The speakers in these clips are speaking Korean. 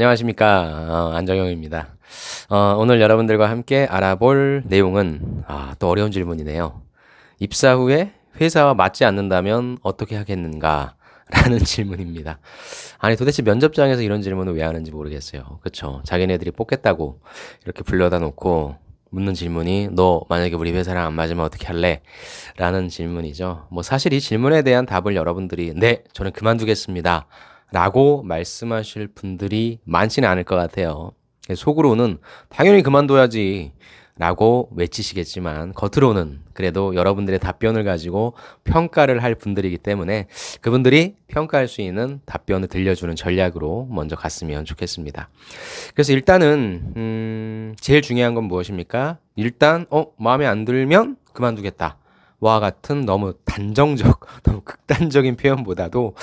안녕하십니까. 어, 안정영입니다. 어, 오늘 여러분들과 함께 알아볼 내용은, 아, 또 어려운 질문이네요. 입사 후에 회사와 맞지 않는다면 어떻게 하겠는가? 라는 질문입니다. 아니, 도대체 면접장에서 이런 질문을 왜 하는지 모르겠어요. 그쵸. 자기네들이 뽑겠다고 이렇게 불러다 놓고 묻는 질문이 너 만약에 우리 회사랑 안 맞으면 어떻게 할래? 라는 질문이죠. 뭐 사실 이 질문에 대한 답을 여러분들이 네, 저는 그만두겠습니다. 라고 말씀하실 분들이 많지는 않을 것 같아요. 속으로는 당연히 그만둬야지 라고 외치시겠지만 겉으로는 그래도 여러분들의 답변을 가지고 평가를 할 분들이기 때문에 그분들이 평가할 수 있는 답변을 들려주는 전략으로 먼저 갔으면 좋겠습니다. 그래서 일단은 음 제일 중요한 건 무엇입니까? 일단 어 마음에 안 들면 그만두겠다. 와 같은 너무 단정적, 너무 극단적인 표현보다도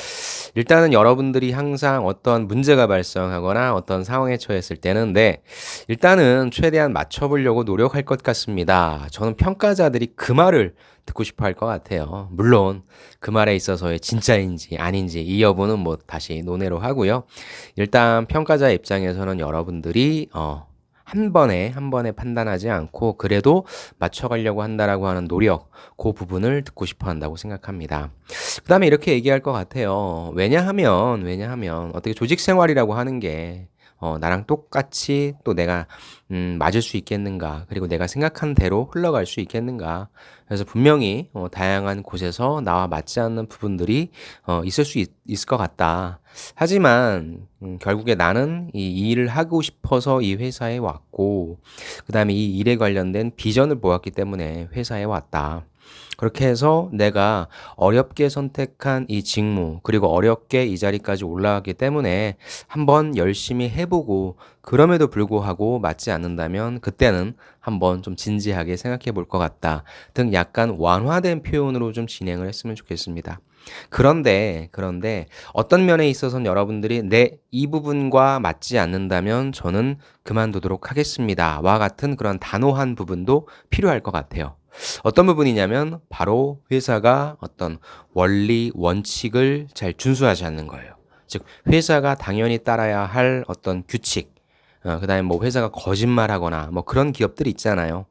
일단은 여러분들이 항상 어떤 문제가 발생하거나 어떤 상황에 처했을 때는 네, 일단은 최대한 맞춰보려고 노력할 것 같습니다. 저는 평가자들이 그 말을 듣고 싶어 할 것 같아요. 물론 그 말에 있어서의 진짜인지 아닌지 이 여부는 뭐 다시 논의로 하고요. 일단 평가자 입장에서는 여러분들이 어, 한 번에 한 번에 판단하지 않고 그래도 맞춰가려고 한다라고 하는 노력 그 부분을 듣고 싶어 한다고 생각합니다. 그 다음에 이렇게 얘기할 것 같아요. 왜냐하면 왜냐하면 어떻게 조직 생활이라고 하는 게 어, 나랑 똑같이 또 내가 음, 맞을 수 있겠는가? 그리고 내가 생각한 대로 흘러갈 수 있겠는가? 그래서 분명히 어, 다양한 곳에서 나와 맞지 않는 부분들이 어, 있을 수 있, 있을 것 같다. 하지만 음, 결국에 나는 이 일을 하고 싶어서 이 회사에 왔고 그 다음에 이 일에 관련된 비전을 보았기 때문에 회사에 왔다 그렇게 해서 내가 어렵게 선택한 이 직무, 그리고 어렵게 이 자리까지 올라가기 때문에 한번 열심히 해보고, 그럼에도 불구하고 맞지 않는다면 그때는 한번 좀 진지하게 생각해 볼 것 같다. 등 약간 완화된 표현으로 좀 진행을 했으면 좋겠습니다. 그런데, 그런데 어떤 면에 있어서는 여러분들이 내 이 부분과 맞지 않는다면 저는 그만두도록 하겠습니다. 와 같은 그런 단호한 부분도 필요할 것 같아요. 어떤 부분이냐면 바로 회사가 어떤 원리, 원칙을 잘 준수하지 않는 거예요. 즉, 회사가 당연히 따라야 할 어떤 규칙, 어, 그 다음에 뭐 회사가 거짓말하거나 뭐 그런 기업들이 있잖아요.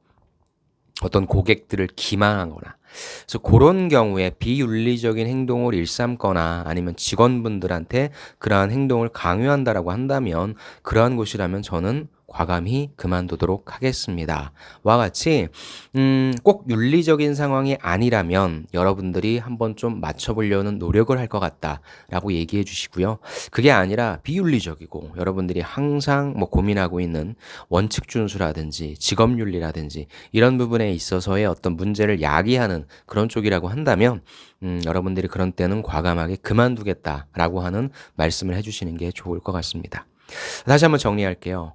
어떤 고객들을 기망하거나. 그래서 그런 경우에 비윤리적인 행동을 일삼거나 아니면 직원분들한테 그러한 행동을 강요한다라고 한다면 그러한 곳이라면 저는 과감히 그만두도록 하겠습니다. 와 같이 음, 꼭 윤리적인 상황이 아니라면 여러분들이 한번 좀 맞춰보려는 노력을 할 것 같다라고 얘기해 주시고요. 그게 아니라 비윤리적이고 여러분들이 항상 뭐 고민하고 있는 원칙 준수라든지 직업 윤리라든지 이런 부분에 있어서의 어떤 문제를 야기하는 그런 쪽이라고 한다면 음, 여러분들이 그런 때는 과감하게 그만두겠다라고 하는 말씀을 해주시는 게 좋을 것 같습니다. 다시 한번 정리할게요.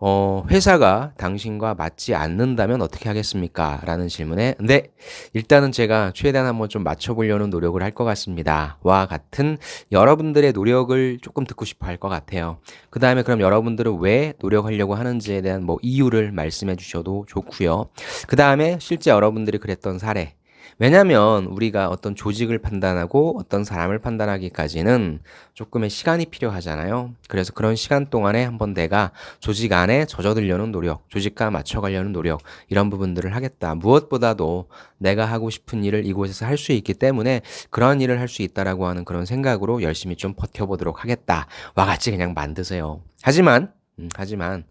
어, 회사가 당신과 맞지 않는다면 어떻게 하겠습니까? 라는 질문에, 네, 일단은 제가 최대한 한번 좀 맞춰보려는 노력을 할 것 같습니다. 와 같은 여러분들의 노력을 조금 듣고 싶어 할 것 같아요. 그 다음에 그럼 여러분들은 왜 노력하려고 하는지에 대한 뭐 이유를 말씀해 주셔도 좋고요. 그 다음에 실제 여러분들이 그랬던 사례, 왜냐하면 우리가 어떤 조직을 판단하고 어떤 사람을 판단하기까지는 조금의 시간이 필요하잖아요. 그래서 그런 시간 동안에 한번 내가 조직 안에 젖어들려는 노력, 조직과 맞춰가려는 노력, 이런 부분들을 하겠다. 무엇보다도 내가 하고 싶은 일을 이곳에서 할 수 있기 때문에 그런 일을 할 수 있다라고 하는 그런 생각으로 열심히 좀 버텨보도록 하겠다. 와 같이 그냥 만드세요. 하지만 음, 하지만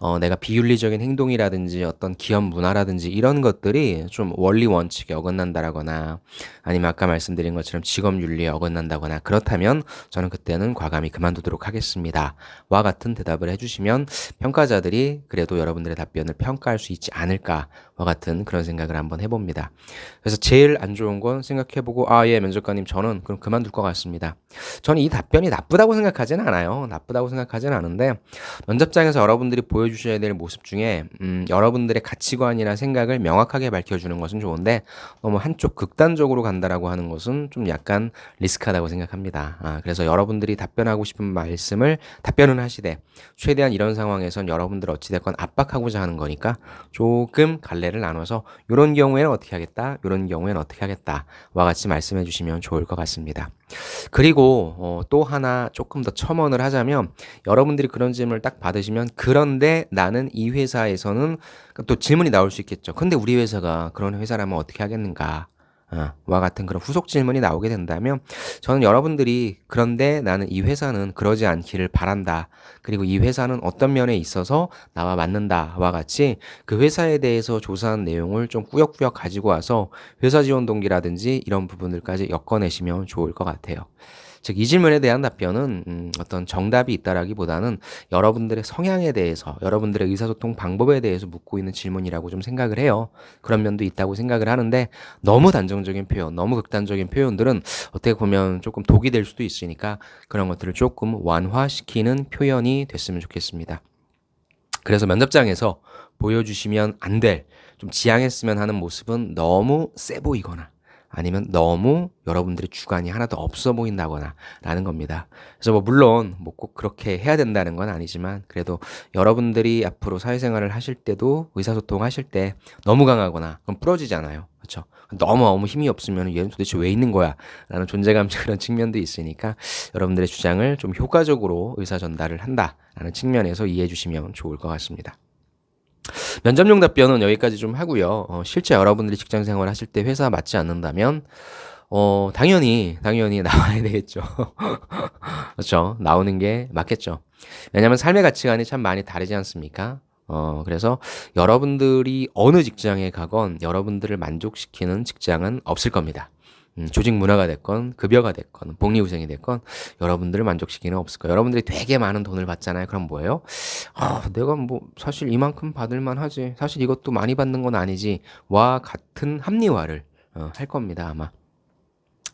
어, 내가 비윤리적인 행동이라든지 어떤 기업 문화라든지 이런 것들이 좀 원리 원칙에 어긋난다라거나 아니면 아까 말씀드린 것처럼 직업 윤리에 어긋난다거나 그렇다면 저는 그때는 과감히 그만두도록 하겠습니다. 와 같은 대답을 해주시면 평가자들이 그래도 여러분들의 답변을 평가할 수 있지 않을까와 같은 그런 생각을 한번 해봅니다. 그래서 제일 안 좋은 건 생각해보고 아 예 면접관님 저는 그럼 그만둘 것 같습니다. 저는 이 답변이 나쁘다고 생각하지는 않아요. 나쁘다고 생각하지는 않은데 면접장에서 여러분들이 보여주셔야 될 모습 중에 음, 여러분들의 가치관이나 생각을 명확하게 밝혀주는 것은 좋은데 너무 한쪽 극단적으로 간다라고 하는 것은 좀 약간 리스크하다고 생각합니다. 아, 그래서 여러분들이 답변하고 싶은 말씀을 답변은 하시되 최대한 이런 상황에선 여러분들 어찌됐건 압박하고자 하는 거니까 조금 갈래를 나눠서 이런 경우에는 어떻게 하겠다, 이런 경우에는 어떻게 하겠다와 같이 말씀해 주시면 좋을 것 같습니다. 그리고 어, 또 하나 조금 더 첨언을 하자면 여러분들이 그런 질문을 딱 받으시면 그런데 나는 이 회사에서는 또 질문이 나올 수 있겠죠. 근데 우리 회사가 그런 회사라면 어떻게 하겠는가? 어, 와 같은 그런 후속 질문이 나오게 된다면 저는 여러분들이 그런데 나는 이 회사는 그러지 않기를 바란다. 그리고 이 회사는 어떤 면에 있어서 나와 맞는다와 같이 그 회사에 대해서 조사한 내용을 좀 꾸역꾸역 가지고 와서 회사 지원 동기라든지 이런 부분들까지 엮어내시면 좋을 것 같아요. 즉, 이 질문에 대한 답변은 음, 어떤 정답이 있다라기보다는 여러분들의 성향에 대해서, 여러분들의 의사소통 방법에 대해서 묻고 있는 질문이라고 좀 생각을 해요. 그런 면도 있다고 생각을 하는데 너무 단정적인 표현, 너무 극단적인 표현들은 어떻게 보면 조금 독이 될 수도 있으니까 그런 것들을 조금 완화시키는 표현이 됐으면 좋겠습니다. 그래서 면접장에서 보여주시면 안 될, 좀 지양했으면 하는 모습은 너무 세 보이거나 아니면 너무 여러분들의 주관이 하나도 없어 보인다거나 라는 겁니다. 그래서 뭐 물론 뭐 꼭 그렇게 해야 된다는 건 아니지만 그래도 여러분들이 앞으로 사회생활을 하실 때도 의사소통 하실 때 너무 강하거나 그럼 부러지잖아요. 그렇죠? 너무 너무 힘이 없으면 얘는 도대체 왜 있는 거야? 라는 존재감 그런 측면도 있으니까 여러분들의 주장을 좀 효과적으로 의사 전달을 한다라는 측면에서 이해해 주시면 좋을 것 같습니다. 면접용 답변은 여기까지 좀 하고요. 어, 실제 여러분들이 직장 생활 하실 때 회사 맞지 않는다면 어, 당연히 당연히 나와야 되겠죠. 그렇죠. 나오는 게 맞겠죠. 왜냐하면 삶의 가치관이 참 많이 다르지 않습니까? 어, 그래서 여러분들이 어느 직장에 가건 여러분들을 만족시키는 직장은 없을 겁니다. 음, 조직 문화가 됐건 급여가 됐건 복리후생이 됐건 여러분들을 만족시키는 없을 거예요. 여러분들이 되게 많은 돈을 받잖아요. 그럼 뭐예요? 아, 내가 뭐 사실 이만큼 받을만 하지. 사실 이것도 많이 받는 건 아니지. 와 같은 합리화를 어, 할 겁니다. 아마.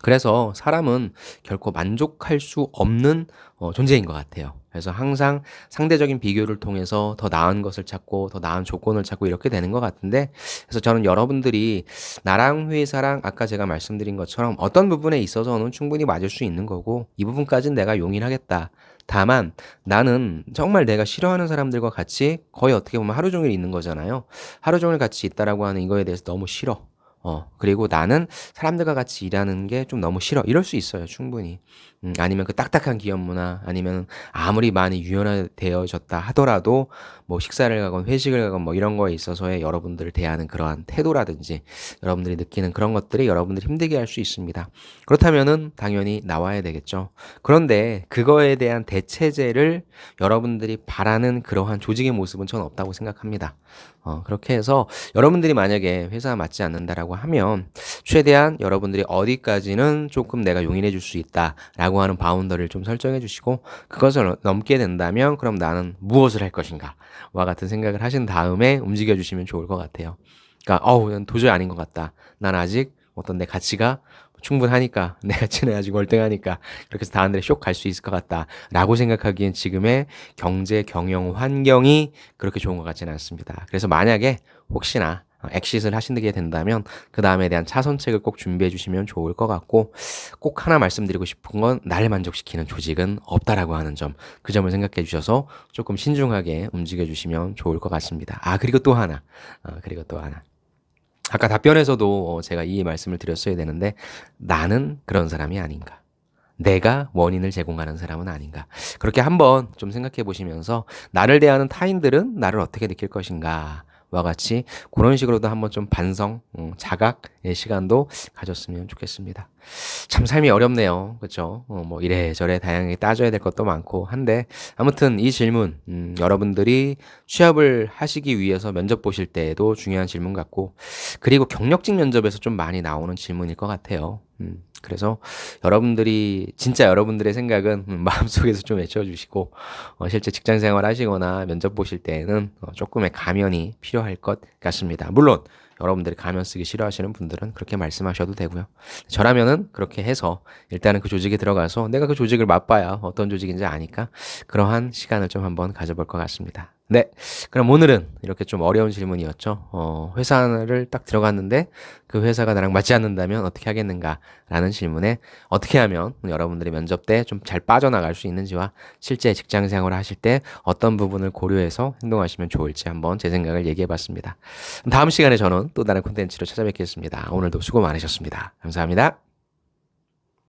그래서 사람은 결코 만족할 수 없는 어, 존재인 것 같아요. 그래서 항상 상대적인 비교를 통해서 더 나은 것을 찾고 더 나은 조건을 찾고 이렇게 되는 것 같은데 그래서 저는 여러분들이 나랑 회사랑 아까 제가 말씀드린 것처럼 어떤 부분에 있어서는 충분히 맞을 수 있는 거고 이 부분까지는 내가 용인하겠다. 다만 나는 정말 내가 싫어하는 사람들과 같이 거의 어떻게 보면 하루 종일 있는 거잖아요. 하루 종일 같이 있다라고 하는 이거에 대해서 너무 싫어. 어, 그리고 나는 사람들과 같이 일하는 게 좀 너무 싫어. 이럴 수 있어요, 충분히. 음, 아니면 그 딱딱한 기업 문화, 아니면 아무리 많이 유연화되어졌다 하더라도 뭐 식사를 가건 회식을 가건 뭐 이런 거에 있어서의 여러분들을 대하는 그러한 태도라든지 여러분들이 느끼는 그런 것들이 여러분들이 힘들게 할 수 있습니다. 그렇다면은 당연히 나와야 되겠죠. 그런데 그거에 대한 대체제를 여러분들이 바라는 그러한 조직의 모습은 전 없다고 생각합니다. 어, 그렇게 해서 여러분들이 만약에 회사 맞지 않는다라고 하면 최대한 여러분들이 어디까지는 조금 내가 용인해 줄 수 있다라고 하는 바운더를 좀 설정해 주시고 그것을 넘게 된다면 그럼 나는 무엇을 할 것인가 와 같은 생각을 하신 다음에 움직여 주시면 좋을 것 같아요. 그러니까 어우 난 도저히 아닌 것 같다. 난 아직 어떤 내 가치가 충분하니까 내 가치는 아직 월등하니까 그렇게 해서 달에 쇼갈 수 있을 것 같다라고 생각하기엔 지금의 경제 경영 환경이 그렇게 좋은 것 같지는 않습니다. 그래서 만약에 혹시나 엑시스를 하시게 된다면 그 다음에 대한 차선책을 꼭 준비해 주시면 좋을 것 같고 꼭 하나 말씀드리고 싶은 건 나를 만족시키는 조직은 없다라고 하는 점 그 점을 생각해 주셔서 조금 신중하게 움직여 주시면 좋을 것 같습니다. 아 그리고 또 하나 아, 그리고 또 하나 아까 답변에서도 어, 제가 이 말씀을 드렸어야 되는데 나는 그런 사람이 아닌가. 내가 원인을 제공하는 사람은 아닌가. 그렇게 한번 좀 생각해 보시면서 나를 대하는 타인들은 나를 어떻게 느낄 것인가. 와 같이 그런 식으로도 한번 좀 반성, 음, 자각의 시간도 가졌으면 좋겠습니다. 참 삶이 어렵네요. 그렇죠? 어, 뭐 이래저래 다양하게 따져야 될 것도 많고 한데 아무튼 이 질문 음, 여러분들이 취업을 하시기 위해서 면접 보실 때에도 중요한 질문 같고 그리고 경력직 면접에서 좀 많이 나오는 질문일 것 같아요. 음, 그래서 여러분들이 진짜 여러분들의 생각은 음, 마음속에서 좀 외쳐주시고 어, 실제 직장 생활 하시거나 면접 보실 때에는 어, 조금의 가면이 필요할 것 같습니다. 물론 여러분들이 가면 쓰기 싫어하시는 분들은 그렇게 말씀하셔도 되고요. 저라면은 그렇게 해서 일단은 그 조직에 들어가서 내가 그 조직을 맛봐야 어떤 조직인지 아니까 그러한 시간을 좀 한번 가져볼 것 같습니다. 네. 그럼 오늘은 이렇게 좀 어려운 질문이었죠. 어, 회사를 딱 들어갔는데 그 회사가 나랑 맞지 않는다면 어떻게 하겠는가라는 질문에 어떻게 하면 여러분들이 면접 때 좀 잘 빠져나갈 수 있는지와 실제 직장 생활을 하실 때 어떤 부분을 고려해서 행동하시면 좋을지 한번 제 생각을 얘기해 봤습니다. 다음 시간에 저는 또 다른 콘텐츠로 찾아뵙겠습니다. 오늘도 수고 많으셨습니다. 감사합니다.